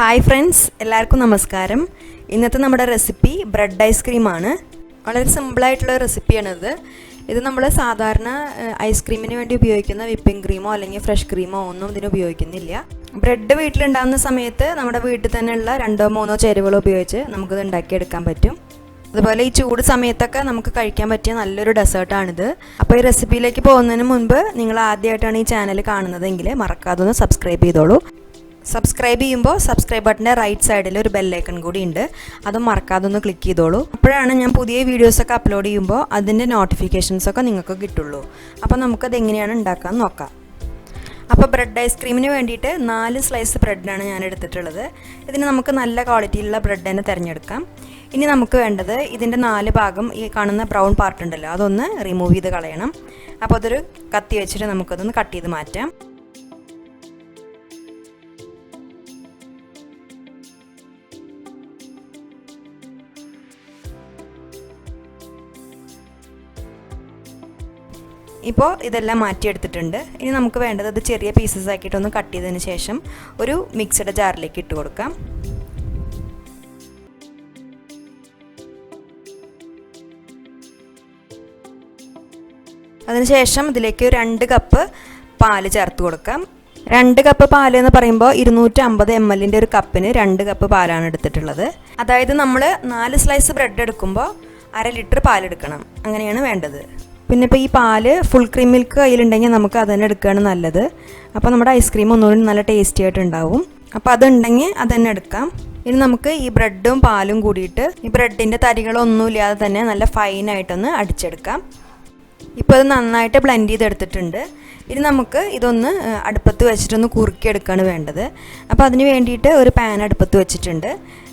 Hi friends എല്ലാവർക്കും നമസ്കാരം. ഇന്നത്തെ നമ്മുടെ റെസിപ്പി ബ്രെഡ് ഐസ്ക്രീമാണ് വളരെ സിമ്പിളായിട്ടുള്ള റെസിപ്പിയാണിത് ഇത് നമ്മൾ സാധാരണ ഐസ്ക്രീമിന് വേണ്ടി ഉപയോഗിക്കുന്ന വിപ്പിംഗ് ക്രീമോ അല്ലെങ്കിൽ ഫ്രഷ് ക്രീമോ ഒന്നും ഇതിന് ഉപയോഗിക്കുന്നില്ല. ബ്രെഡ് വീട്ടിലുണ്ടാകുന്ന സമയത്ത് നമ്മുടെ വീട്ടിൽ തന്നെയുള്ള രണ്ടോ മൂന്നോ ചേരുവകൾ ഉപയോഗിച്ച് നമുക്കിത് ഉണ്ടാക്കിയെടുക്കാൻ പറ്റും. അതുപോലെ ഈ ചൂട് സമയത്തൊക്കെ നമുക്ക് കഴിക്കാൻ പറ്റിയ നല്ലൊരു ഡെസേർട്ടാണിത് അപ്പോൾ ഈ റെസിപ്പിയിലേക്ക് പോകുന്നതിന് മുൻപ് നിങ്ങൾ ആദ്യമായിട്ടാണ് ഈ ചാനൽ കാണുന്നതെങ്കിൽ മറക്കാതെ ഒന്ന് സബ്സ്ക്രൈബ് ചെയ്തോളൂ. സബ്സ്ക്രൈബ് ചെയ്യുമ്പോൾ സബ്സ്ക്രൈബ് ബട്ടന്റെ റൈറ്റ് സൈഡിൽ ഒരു ബെല്ലൈക്കൺ കൂടി ഉണ്ട്. അതും മറക്കാതെ ഒന്ന് ക്ലിക്ക് ചെയ്തോളൂ. അപ്പോഴാണ് ഞാൻ പുതിയ വീഡിയോസൊക്കെ അപ്ലോഡ് ചെയ്യുമ്പോൾ അതിന്റെ നോട്ടിഫിക്കേഷൻസൊക്കെ നിങ്ങൾക്ക് കിട്ടുള്ളൂ. അപ്പോൾ നമുക്കത് എങ്ങനെയാണ് ഉണ്ടാക്കാൻ നോക്കാം. അപ്പോൾ ബ്രെഡ് ഐസ്ക്രീമിന് വേണ്ടിയിട്ട് നാല് സ്ലൈസ് ബ്രെഡാണ് ഞാൻ എടുത്തിട്ടുള്ളത്. ഇതിന് നമുക്ക് നല്ല ക്വാളിറ്റിയിലുള്ള ബ്രെഡ് തന്നെ തിരഞ്ഞെടുക്കാം. ഇനി നമുക്ക് വേണ്ടത് ഇതിന്റെ നാല് ഭാഗം ഈ കാണുന്ന ബ്രൗൺ പാർട്ട് ഉണ്ടല്ലോ അതൊന്ന് റിമൂവ് ചെയ്ത് കളയണം. അപ്പോൾ അതൊരു കത്തി വെച്ചിട്ട് നമുക്കതൊന്ന് കട്ട് ചെയ്ത് മാറ്റാം. ഇപ്പോൾ ഇതെല്ലാം മാറ്റിയെടുത്തിട്ടുണ്ട്. ഇനി നമുക്ക് വേണ്ടത് അത് ചെറിയ പീസസ് ആക്കിയിട്ടൊന്ന് കട്ട് ചെയ്തതിന് ശേഷം ഒരു മിക്സഡ് ജാറിലേക്ക് ഇട്ട് കൊടുക്കാം. അതിനുശേഷം ഇതിലേക്ക് രണ്ട് കപ്പ് പാൽ ചേർത്ത് കൊടുക്കാം. രണ്ട് കപ്പ് പാൽ എന്ന് പറയുമ്പോൾ ഇരുന്നൂറ്റി അമ്പത് എം എല്ലിന്റെ ഒരു കപ്പിന് രണ്ട് കപ്പ് പാലാണ് എടുത്തിട്ടുള്ളത്. അതായത് നമ്മൾ നാല് സ്ലൈസ് ബ്രെഡ് എടുക്കുമ്പോൾ അര ലിറ്റർ പാലെടുക്കണം. അങ്ങനെയാണ് വേണ്ടത്. പിന്നെ ഇപ്പോൾ ഈ പാൽ ഫുൾ ക്രീം മിൽക്ക് കയ്യിലുണ്ടെങ്കിൽ നമുക്ക് അത് തന്നെ എടുക്കുകയാണ് നല്ലത്. അപ്പോൾ നമ്മുടെ ഐസ്ക്രീം ഒന്നുകൂടി നല്ല ടേസ്റ്റി ആയിട്ട് ഉണ്ടാവും. അപ്പോൾ അതുണ്ടെങ്കിൽ അത് തന്നെ എടുക്കാം. ഇനി നമുക്ക് ഈ ബ്രെഡും പാലും കൂടിയിട്ട് ഈ ബ്രെഡിന്റെ തരികളൊന്നുമില്ലാതെ തന്നെ നല്ല ഫൈനായിട്ടൊന്ന് അടിച്ചെടുക്കാം. ഇപ്പോൾ ഇത് നന്നായിട്ട് ബ്ലെൻഡ് ചെയ്തെടുത്തിട്ടുണ്ട്. ഇനി നമുക്ക് ഇതൊന്ന് അടുപ്പത്ത് വെച്ചിട്ടൊന്ന് കുറുക്കിയെടുക്കുകയാണ് വേണ്ടത്. അപ്പോൾ അതിന് വേണ്ടിയിട്ട് ഒരു പാൻ അടുപ്പത്ത് വെച്ചിട്ടുണ്ട്.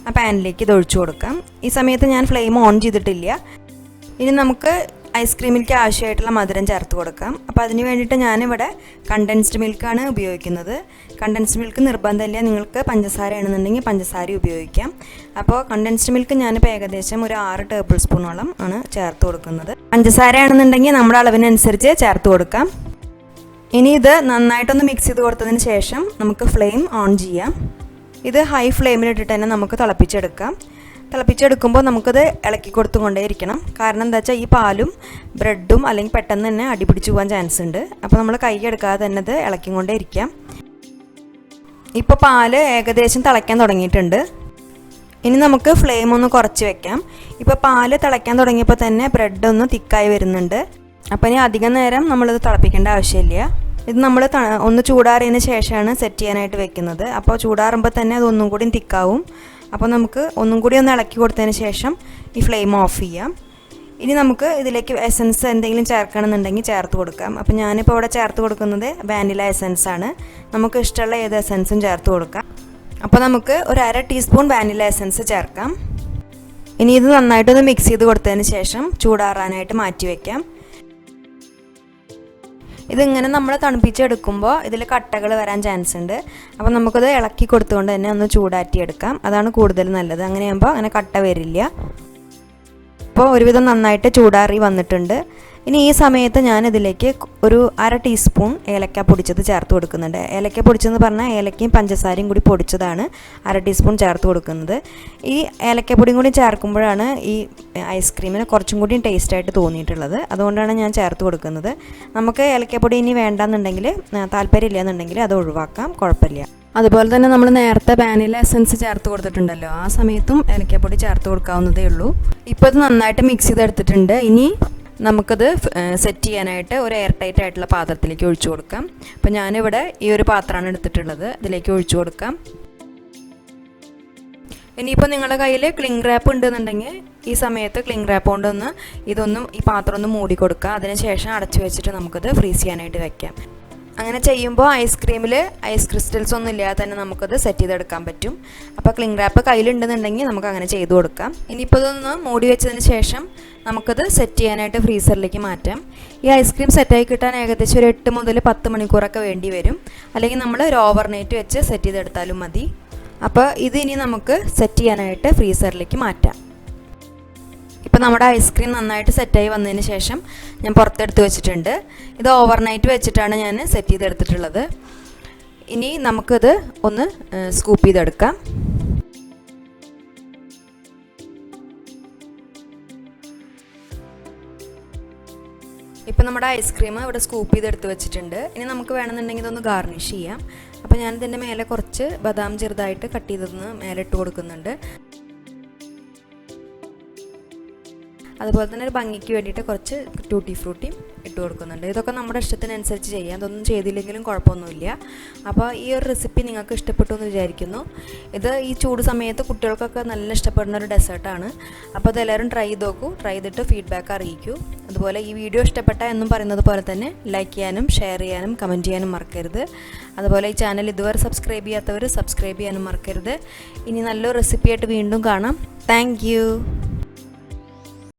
ആ പാനിലേക്ക് ഇത് ഒഴിച്ചു കൊടുക്കാം. ഈ സമയത്ത് ഞാൻ ഫ്ലെയിം ഓൺ ചെയ്തിട്ടില്ല. ഇനി നമുക്ക് ഐസ്ക്രീമിലേക്ക് ആവശ്യമായിട്ടുള്ള മധുരം ചേർത്ത് കൊടുക്കാം. അപ്പോൾ അതിന് വേണ്ടിയിട്ട് ഞാനിവിടെ കണ്ടൻസ്ഡ് മിൽക്കാണ് ഉപയോഗിക്കുന്നത്. കണ്ടൻസ്ഡ് മിൽക്ക് നിർബന്ധമില്ല. നിങ്ങൾക്ക് പഞ്ചസാര ആണെന്നുണ്ടെങ്കിൽ പഞ്ചസാര ഉപയോഗിക്കാം. അപ്പോൾ കണ്ടൻസ്ഡ് മിൽക്ക് ഞാനിപ്പോൾ ഏകദേശം ഒരു ആറ് ടേബിൾ സ്പൂണോളം ആണ് ചേർത്ത് കൊടുക്കുന്നത്. പഞ്ചസാര ആണെന്നുണ്ടെങ്കിൽ നമ്മുടെ അളവിനനുസരിച്ച് ചേർത്ത് കൊടുക്കാം. ഇനി ഇത് നന്നായിട്ടൊന്ന് മിക്സ് ചെയ്ത് കൊടുത്തതിന് ശേഷം നമുക്ക് ഫ്ലെയിം ഓൺ ചെയ്യാം. ഇത് ഹൈ ഫ്ലെയിമിലിട്ടിട്ട് തന്നെ നമുക്ക് തിളപ്പിച്ചെടുക്കാം. തിളപ്പിച്ചെടുക്കുമ്പോൾ നമുക്കത് ഇളക്കി കൊടുത്തുകൊണ്ടേ ഇരിക്കണം കാരണം എന്താ വെച്ചാൽ ഈ പാലും ബ്രെഡും അല്ലെങ്കിൽ പെട്ടെന്ന് തന്നെ അടിപിടിച്ച് പോകാൻ ചാൻസ് ഉണ്ട്. അപ്പോൾ നമ്മൾ കൈ എടുക്കാതെ തന്നെ ഇത് ഇളക്കിക്കൊണ്ടേ ഇരിക്കാം ഇപ്പോൾ പാൽ ഏകദേശം തിളയ്ക്കാൻ തുടങ്ങിയിട്ടുണ്ട്. ഇനി നമുക്ക് ഫ്ലെയിം ഒന്ന് കുറച്ച് വെക്കാം. ഇപ്പോൾ പാൽ തിളയ്ക്കാൻ തുടങ്ങിയപ്പോൾ തന്നെ ബ്രെഡ് ഒന്ന് തിക്കായി വരുന്നുണ്ട്. അപ്പോൾ ഇനി അധികം നേരം നമ്മളിത് തിളപ്പിക്കേണ്ട ആവശ്യമില്ല. ഇത് നമ്മൾ ഒന്ന് ചൂടാറിയതിന് ശേഷമാണ് സെറ്റ് ചെയ്യാനായിട്ട് വെക്കുന്നത്. അപ്പോൾ ചൂടാറുമ്പോൾ തന്നെ അത് ഒന്നും കൂടി തിക്കാവും. അപ്പോൾ നമുക്ക് ഒന്നും കൂടി ഒന്ന് ഇളക്കി കൊടുത്തതിന് ശേഷം ഈ ഫ്ലെയിം ഓഫ് ചെയ്യാം. ഇനി നമുക്ക് ഇതിലേക്ക് എസൻസ് എന്തെങ്കിലും ചേർക്കണമെന്നുണ്ടെങ്കിൽ ചേർത്ത് കൊടുക്കാം. അപ്പോൾ ഞാനിപ്പോൾ ഇവിടെ ചേർത്ത് കൊടുക്കുന്നത് വാനില എസൻസ് ആണ്. നമുക്ക് ഇഷ്ടമുള്ള ഏത് എസൻസും ചേർത്ത് കൊടുക്കാം. അപ്പോൾ നമുക്ക് ഒരു അര ടീസ്പൂൺ വാനില എസൻസ് ചേർക്കാം. ഇനി ഇത് നന്നായിട്ടൊന്ന് മിക്സ് ചെയ്ത് കൊടുത്തതിന് ശേഷം ചൂടാറാനായിട്ട് മാറ്റി വയ്ക്കാം ഇതിങ്ങനെ നമ്മൾ തണുപ്പിച്ചെടുക്കുമ്പോൾ ഇതിൽ കട്ടകൾ വരാൻ ചാൻസ് ഉണ്ട്. അപ്പോൾ നമുക്കത് ഇളക്കി കൊടുത്തുകൊണ്ട് തന്നെ ഒന്ന് ചൂടാറ്റിയെടുക്കാം. അതാണ് കൂടുതൽ നല്ലത്. അങ്ങനെയാകുമ്പോൾ അങ്ങനെ കട്ട വരില്ല. അപ്പോൾ ഒരുവിധം നന്നായിട്ട് ചൂടാറി വന്നിട്ടുണ്ട്. ഇനി ഈ സമയത്ത് ഞാനിതിലേക്ക് ഒരു അര ടീസ്പൂൺ ഏലക്ക പൊടിച്ചത് ചേർത്ത് കൊടുക്കുന്നുണ്ട്. ഏലക്ക പൊടിച്ചെന്ന് പറഞ്ഞാൽ ഏലക്കയും പഞ്ചസാരയും കൂടി പൊടിച്ചതാണ് അര ടീസ്പൂൺ ചേർത്ത് കൊടുക്കുന്നത്. ഈ ഏലക്കപ്പൊടിയും കൂടി ചേർക്കുമ്പോഴാണ് ഈ ഐസ്ക്രീമിന് കുറച്ചും കൂടി ടേസ്റ്റായിട്ട് തോന്നിയിട്ടുള്ളത്. അതുകൊണ്ടാണ് ഞാൻ ചേർത്ത് കൊടുക്കുന്നത്. നമുക്ക് ഏലക്കപ്പൊടി ഇനി വേണ്ടെന്നുണ്ടെങ്കിൽ താല്പര്യമില്ല എന്നുണ്ടെങ്കിൽ അത് ഒഴിവാക്കാം. കുഴപ്പമില്ല. അതുപോലെ തന്നെ നമ്മൾ നേരത്തെ വാനില എസൻസ് ചേർത്ത് കൊടുത്തിട്ടുണ്ടല്ലോ. ആ സമയത്തും ഏലക്കപ്പൊടി ചേർത്ത് കൊടുക്കാവുന്നതേ ഉള്ളൂ. ഇപ്പോൾ ഇത് നന്നായിട്ട് മിക്സ് ചെയ്തെടുത്തിട്ടുണ്ട്. ഇനി നമുക്കത് സെറ്റ് ചെയ്യാനായിട്ട് ഒരു എയർ ടൈറ്റ് ആയിട്ടുള്ള പാത്രത്തിലേക്ക് ഒഴിച്ചു കൊടുക്കാം. അപ്പോൾ ഞാനിവിടെ ഈ ഒരു പാത്രമാണ് എടുത്തിട്ടുള്ളത്. ഇതിലേക്ക് ഒഴിച്ചു കൊടുക്കാം. ഇനിയിപ്പോൾ നിങ്ങളുടെ കയ്യിൽ ക്ലിങ് റാപ്പ് ഉണ്ടെന്നുണ്ടെങ്കിൽ ഈ സമയത്ത് ക്ലിങ് റാപ്പ് കൊണ്ടൊന്ന് ഇതൊന്നും ഈ പാത്രം ഒന്ന് മൂടി കൊടുക്കുക. അതിനുശേഷം അടച്ചു വെച്ചിട്ട് നമുക്കത് ഫ്രീസ് ചെയ്യാനായിട്ട് വെക്കാം. അങ്ങനെ ചെയ്യുമ്പോൾ ഐസ്ക്രീമിൽ ഐസ് ക്രിസ്റ്റൽസ് ഒന്നും ഇല്ലാതെ തന്നെ നമുക്കത് സെറ്റ് ചെയ്തെടുക്കാൻ പറ്റും. അപ്പോൾ ക്ലിങ് റാപ്പ് കയ്യിലുണ്ടെന്നുണ്ടെങ്കിൽ നമുക്ക് അങ്ങനെ ചെയ്തു കൊടുക്കാം. ഇനിയിപ്പോൾ ഇതൊന്ന് മൂടി വെച്ചതിന് ശേഷം നമുക്കത് സെറ്റ് ചെയ്യാനായിട്ട് ഫ്രീസറിലേക്ക് മാറ്റാം. ഈ ഐസ്ക്രീം സെറ്റായി കിട്ടാൻ ഏകദേശം ഒരു എട്ട് മുതൽ പത്ത് മണിക്കൂറൊക്കെ വേണ്ടി വരും. അല്ലെങ്കിൽ നമ്മൾ ഒരു ഓവർനൈറ്റ് വെച്ച് സെറ്റ് ചെയ്തെടുത്താലും മതി. അപ്പോൾ ഇത് ഇനി നമുക്ക് സെറ്റ് ചെയ്യാനായിട്ട് ഫ്രീസറിലേക്ക് മാറ്റാം. ഇപ്പോൾ നമ്മുടെ ഐസ്ക്രീം നന്നായിട്ട് സെറ്റായി വന്നതിന് ശേഷം ഞാൻ പുറത്തെടുത്ത് വെച്ചിട്ടുണ്ട്. ഇത് ഓവർനൈറ്റ് വെച്ചിട്ടാണ് ഞാൻ സെറ്റ് ചെയ്തെടുത്തിട്ടുള്ളത്. ഇനി നമുക്കത് ഒന്ന് സ്കൂപ്പ് ചെയ്തെടുക്കാം. ഇപ്പം നമ്മുടെ ഐസ്ക്രീം ഇവിടെ സ്കൂപ്പ് ചെയ്ത് എടുത്ത് വെച്ചിട്ടുണ്ട്. ഇനി നമുക്ക് വേണമെന്നുണ്ടെങ്കിൽ ഇതൊന്ന് ഗാർണിഷ് ചെയ്യാം. അപ്പോൾ ഞാൻ ഇതിന്റെ മേലെ കുറച്ച് ബദാം ചെറുതായിട്ട് കട്ട് ചെയ്തൊന്ന് മേലെ ഇട്ട് കൊടുക്കുന്നുണ്ട്. അതുപോലെ തന്നെ ഒരു ഭംഗിക്ക് വേണ്ടിയിട്ട് കുറച്ച് ടൂട്ടി ഫ്രൂട്ടിയും ഇട്ട് കൊടുക്കുന്നുണ്ട്. ഇതൊക്കെ നമ്മുടെ ഇഷ്ടത്തിനനുസരിച്ച് ചെയ്യാം. അതൊന്നും ചെയ്തില്ലെങ്കിലും കുഴപ്പമൊന്നുമില്ല. അപ്പോൾ ഈ ഒരു റെസിപ്പി നിങ്ങൾക്ക് ഇഷ്ടപ്പെട്ടു എന്ന് വിചാരിക്കുന്നു. ഇത് ഈ ചൂട് സമയത്ത് കുട്ടികൾക്കൊക്കെ നല്ല ഇഷ്ടപ്പെടുന്ന ഒരു ഡെസേർട്ടാണ് അപ്പോൾ അതെല്ലാവരും ട്രൈ ചെയ്ത് നോക്കൂ. ട്രൈ ചെയ്തിട്ട് ഫീഡ്ബാക്ക് അറിയിക്കൂ. അതുപോലെ ഈ വീഡിയോ ഇഷ്ടപ്പെട്ട എന്നും പറയുന്നത് പോലെ തന്നെ ലൈക്ക് ചെയ്യാനും ഷെയർ ചെയ്യാനും കമന്റ് ചെയ്യാനും മറക്കരുത്. അതുപോലെ ഈ ചാനൽ ഇതുവരെ സബ്സ്ക്രൈബ് ചെയ്യാത്തവർ സബ്സ്ക്രൈബ് ചെയ്യാനും മറക്കരുത്. ഇനി നല്ലൊരു റെസിപ്പിയായിട്ട് വീണ്ടും കാണാം. താങ്ക്